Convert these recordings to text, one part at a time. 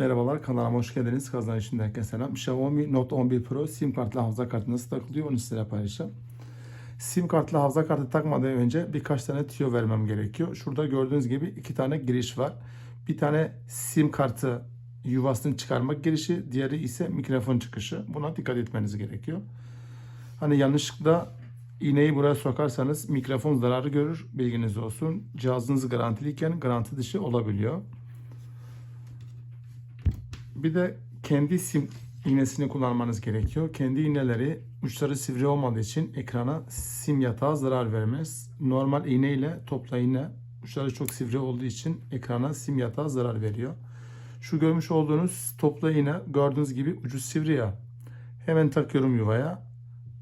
Merhabalar kanalıma hoş geldiniz. Kazan için herkese selam. Xiaomi Note 11 Pro sim kartlı hafıza kartı nasıl takılıyor onu size paylaşacağım. Sim kartlı hafıza kartı takmadan önce birkaç tane tüyo vermem gerekiyor. Şurada gördüğünüz gibi iki tane giriş var. Bir tane sim kartı yuvasını çıkarmak girişi, diğeri ise mikrofon çıkışı. Buna dikkat etmeniz gerekiyor. Hani yanlışlıkla iğneyi buraya sokarsanız mikrofon zararı görür. Bilginiz olsun. Cihazınız garantiliyken garanti dışı olabiliyor. Bir de kendi sim iğnesini kullanmanız gerekiyor. Kendi iğneleri uçları sivri olmadığı için ekrana sim yatağı zarar vermez. Normal iğne ile topla iğne uçları çok sivri olduğu için ekrana sim yatağı zarar veriyor. Şu görmüş olduğunuz topla iğne gördüğünüz gibi ucu sivri ya. Hemen takıyorum yuvaya.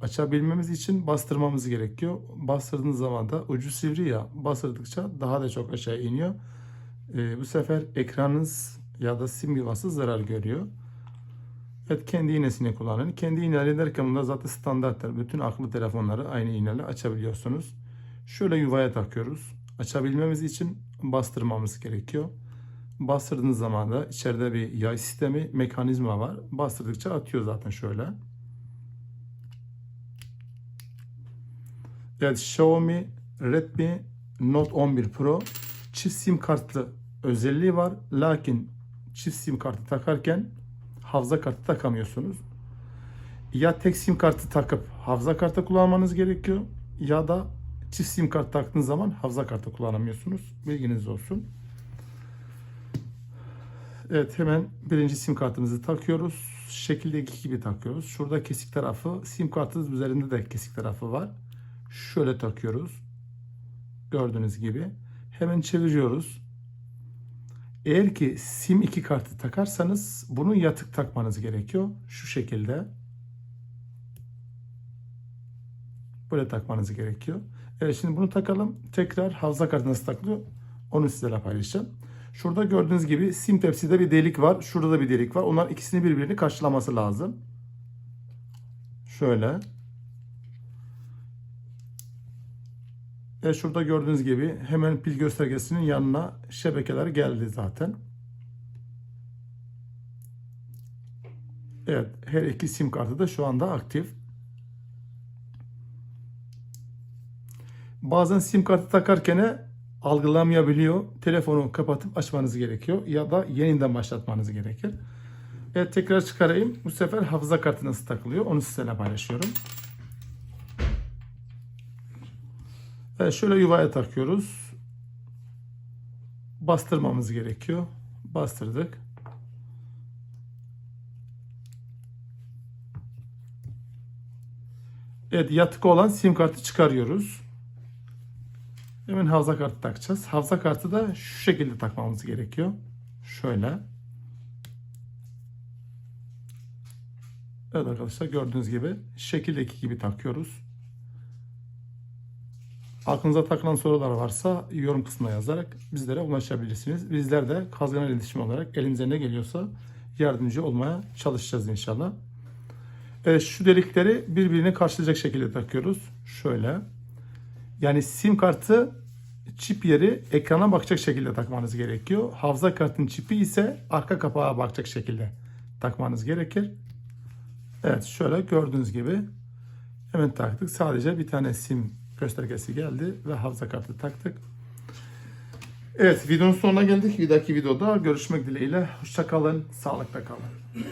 Açabilmemiz için bastırmamız gerekiyor. Bastırdığınız zaman da ucu sivri ya. Bastırdıkça daha da çok aşağı iniyor. Ee, bu sefer ekranınız ya da sim yuvası zarar görüyor. Evet kendi iğnesini kullanın. Kendi iğneleri derken bunlar zaten standarttır. Bütün akıllı telefonları aynı iğneyle açabiliyorsunuz. Şöyle yuvaya takıyoruz. Açabilmemiz için bastırmamız gerekiyor. Bastırdığınız zaman da içeride bir yay sistemi mekanizma var. Bastırdıkça atıyor zaten şöyle. Evet Xiaomi Redmi Note 11 Pro çift sim kartlı özelliği var. Lakin çift sim kartı takarken hafıza kartı takamıyorsunuz. Ya tek sim kartı takıp hafıza kartı kullanmanız gerekiyor ya da çift sim kart taktığınız zaman hafıza kartı kullanamıyorsunuz. Bilginiz olsun. Evet hemen birinci sim kartımızı takıyoruz. Şekildeki gibi takıyoruz. Şurada kesik tarafı sim kartınız üzerinde de kesik tarafı var. Şöyle takıyoruz. Gördüğünüz gibi. Hemen çeviriyoruz. Eğer ki sim 2 kartı takarsanız bunu yatık takmanız gerekiyor. Şu şekilde. Böyle takmanız gerekiyor. Evet şimdi bunu takalım. Tekrar hafıza kartı nasıl takılıyor onu sizlerle paylaşacağım. Şurada gördüğünüz gibi sim tepside bir delik var. Şurada da bir delik var. Onlar ikisini birbirini karşılaması lazım. Şöyle. Evet şurada gördüğünüz gibi hemen pil göstergesinin yanına şebekeler geldi zaten. Evet her iki sim kartı da şu anda aktif. Bazen sim kartı takarken algılamayabiliyor. Telefonu kapatıp açmanız gerekiyor ya da yeniden başlatmanız gerekir. Evet tekrar çıkarayım. Bu sefer hafıza kartı nasıl takılıyor onu sizinle paylaşıyorum. Evet, şöyle yuvaya takıyoruz. Bastırmamız gerekiyor. Bastırdık. Evet yatık olan sim kartı çıkarıyoruz. Hemen hafıza kartı takacağız. Hafıza kartı da şu şekilde takmamız gerekiyor. Şöyle. Evet arkadaşlar gördüğünüz gibi şekildeki gibi takıyoruz. Aklınıza takılan sorular varsa yorum kısmına yazarak bizlere ulaşabilirsiniz. Bizler de Kazgan İletişim olarak elimize ne geliyorsa yardımcı olmaya çalışacağız inşallah. Evet şu delikleri birbirine karşılayacak şekilde takıyoruz. Şöyle. Yani sim kartı çip yeri ekrana bakacak şekilde takmanız gerekiyor. Hafıza kartın çipi ise arka kapağa bakacak şekilde takmanız gerekir. Evet şöyle gördüğünüz gibi hemen taktık. Sadece bir tane sim göstergesi geldi ve hafıza kartı taktık. Evet videonun sonuna geldik. Bir dahaki videoda görüşmek dileğiyle. Hoşçakalın, sağlıkla kalın.